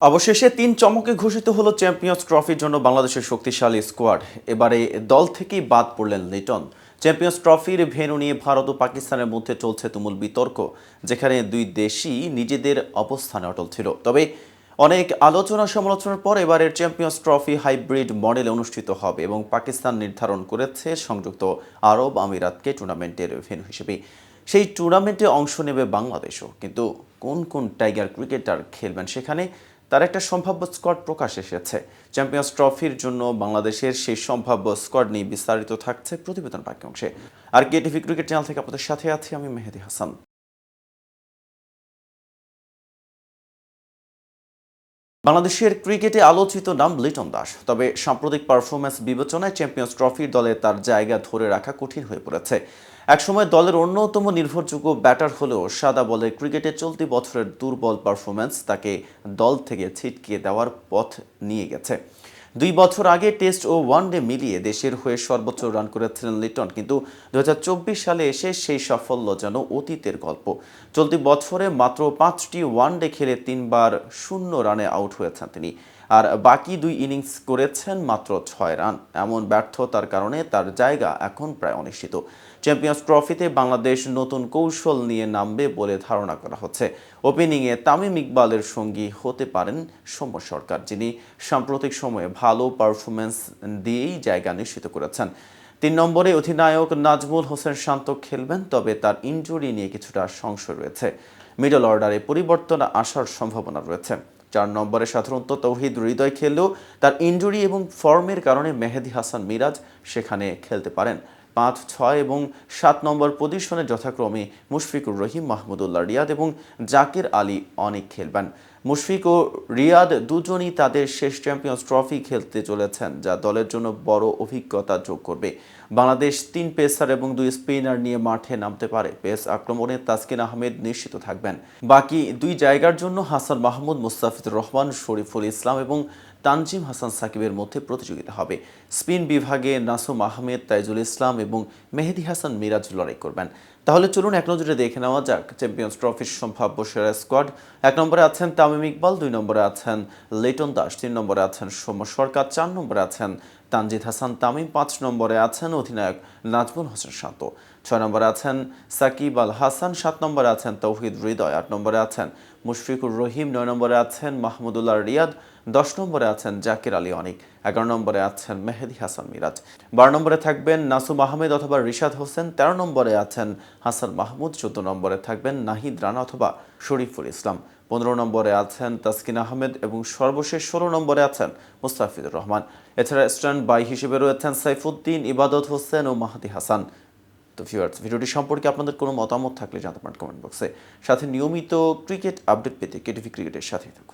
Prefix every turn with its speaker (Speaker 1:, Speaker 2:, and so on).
Speaker 1: অবশেষে তিন চমকে ঘোষিত হলো চ্যাম্পিয়ন্স ট্রফির জন্য বাংলাদেশের শক্তিশালী স্কোয়াড। এবারে দল থেকেই বাদ পড়লেন লিটন। চ্যাম্পিয়ন্স ট্রফির ভেন্যু নিয়ে ভারত ও পাকিস্তানের মধ্যে চলছে তুমুল বিতর্ক, যেখানে দুই দেশই নিজেদের অবস্থানে অটল ছিল। তবে অনেক আলোচনা সমালোচনার পর এবারের চ্যাম্পিয়ন্স ট্রফি হাইব্রিড মডেলে অনুষ্ঠিত হবে এবং পাকিস্তান নির্ধারণ করেছে সংযুক্ত আরব আমিরাতকে টুর্নামেন্টের ভেন্যু হিসেবে। সেই টুর্নামেন্টে অংশ নেবে বাংলাদেশও। কিন্তু কোন কোন টাইগার ক্রিকেটার খেলবেন সেখানে তার একটা সম্ভাব্য স্কোয়াড প্রকাশ এসেছে। চ্যাম্পিয়ন্স ট্রফির জন্য বাংলাদেশের সেই সম্ভাব্য স্কোয়াড নিয়ে বিস্তারিত থাকছে প্রতিবেদন বাকি অংশে। আর কেটিভি ক্রিকেট চ্যানেল থেকে আপনাদের সাথে আছি আমি মেহেদি হাসান। বাংলাদেশের ক্রিকেটে আলোচিত নাম লিটন দাস, তবে সাম্প্রতিক পারফরমেন্স বিবেচনায় চ্যাম্পিয়ন্স ট্রফির দলে তার জায়গা ধরে রাখা কঠিন হয়ে পড়েছে। একসময় দলের অন্যতম নির্ভরযোগ্য ব্যাটার হলেও সাদা বলে ক্রিকেটে চলতি বছরের দুর্বল পারফরমেন্স তাকে দল থেকে ছিটকিয়ে দেওয়ার পথ নিয়ে গেছে। দুই বছর আগে টেস্ট ও ওয়ানডে মিলিয়ে দেশের হয়ে সর্বোচ্চ রান করেছিলেন লিটন, কিন্তু দু হাজার চব্বিশ সালে এসে সেই সাফল্য যেন অতীতের গল্প। চলতি বছরে মাত্র পাঁচটি ওয়ানডে খেলে তিনবার শূন্য রানে আউট হয়েছেন তিনি। আর বাকি দুই ইনিংস করেছেন মাত্র ছয় রান। এমন ব্যর্থতার কারণে তার জায়গা এখন প্রায় অনিশ্চিত। চ্যাম্পিয়ন্স ট্রফিতে বাংলাদেশ নতুন কৌশল নিয়ে নামবে বলে ধারণা করা হচ্ছে। ওপেনিংয়ে তামিম ইকবালের সঙ্গী হতে পারেন সৌম্য সরকার, যিনি সাম্প্রতিক সময়ে ভালো পারফরমেন্স দিয়েই জায়গা নিশ্চিত করেছেন। তিন নম্বরে অধিনায়ক নাজমুল হোসেন শান্ত খেলবেন, তবে তার ইনজুরি নিয়ে কিছুটা সংশয় রয়েছে। মিডল অর্ডারে পরিবর্তন আসার সম্ভাবনা রয়েছে। চার নম্বরে সাধারণত তৌহিদ হৃদয় খেললেও তার ইনজুরি এবং ফর্মের কারণে মেহেদি হাসান মিরাজ সেখানে খেলতে পারেন। পাঁচ ছয় এবং সাত নম্বর পজিশনে যথাক্রমে মুশফিকুর রহিম, মাহমুদুল্লাহ, রিয়াদ এবং জাকির আলী অনেক খেলবেন। মুশফিক ও রিয়াদ দুজনই তাদের শেষ চ্যাম্পিয়ন্স ট্রফি খেলতে চলেছেন, যা দলের জন্য বড় অভিজ্ঞতা যোগ করবে। বাংলাদেশ তিন পেসার এবং দুই স্পিনার নিয়ে মাঠে নামতে পারে। পেস আক্রমণে তাসকিন আহমেদ নিশ্চিত থাকবেন। বাকি দুই জায়গার জন্য হাসান মাহমুদ, মুস্তাফিজুর রহমান, শরীফুল ইসলাম এবং তানজিম হাসান সাকিবের মধ্যে প্রতিযোগিতা হবে। স্পিন বিভাগে নাসুম আহমেদ, তাইজুল ইসলাম এবং মেহেদি হাসান মিরাজ লড়াই করবেন। তাহলে চলুন এক নজরে দেখে নেওয়া যাক চ্যাম্পিয়ন্স ট্রফির সম্ভাব্য সেরা স্কোয়াড। এক নম্বরে আছেন তামিম ইকবাল, দুই নম্বরে আছেন লেটন দাস, তিন নম্বরে আছেন সৌম্য সরকার, চার নম্বরে আছেন তানজিদ হাসান তামিম পাঁচ নম্বরে আছেন অধিনায়ক নাজমুল হোসেন শান্ত। ছয় নম্বরে আছেন সাকিব আল হাসান, সাত নম্বরে আছেন তৌহিদ হৃদয়, আট নম্বরে আছেন মুশফিকুর রহিম, নয় নম্বরে আছেন মাহমুদুল্লাহ রিয়াদ, দশ নম্বরে আছেন জাকির আলী অনিক। এগারো নম্বরে আছেন মেহেদি হাসান মিরাজ। বারো নম্বরে থাকবেন নাসুম আহমেদ অথবা রিশাদ হোসেন। তেরো নম্বরে আছেন হাসান মাহমুদ। চোদ্দ নম্বরে থাকবেন নাহিদ রানা অথবা শরীফুল ইসলাম। পনেরো নম্বরে আছেন তাসকিন আহমেদ এবং সর্বশেষ ষোলো নম্বরে আছেন মুস্তাফিজুর রহমান। এছাড়া স্ট্যান্ড বাই হিসেবে রয়েছেন সাইফুদ্দিন, ইবাদত হোসেন ও মাহাদি হাসান। তো ভিউয়ার্স ভিডিওটি সম্পর্কে আপনাদের কোনো মতামত থাকলে জানতে পারেন কমেন্ট বক্সে। সাথে নিয়মিত ক্রিকেট আপডেট পেতে কেটিভি ক্রিকেটের সাথেই থাকুন।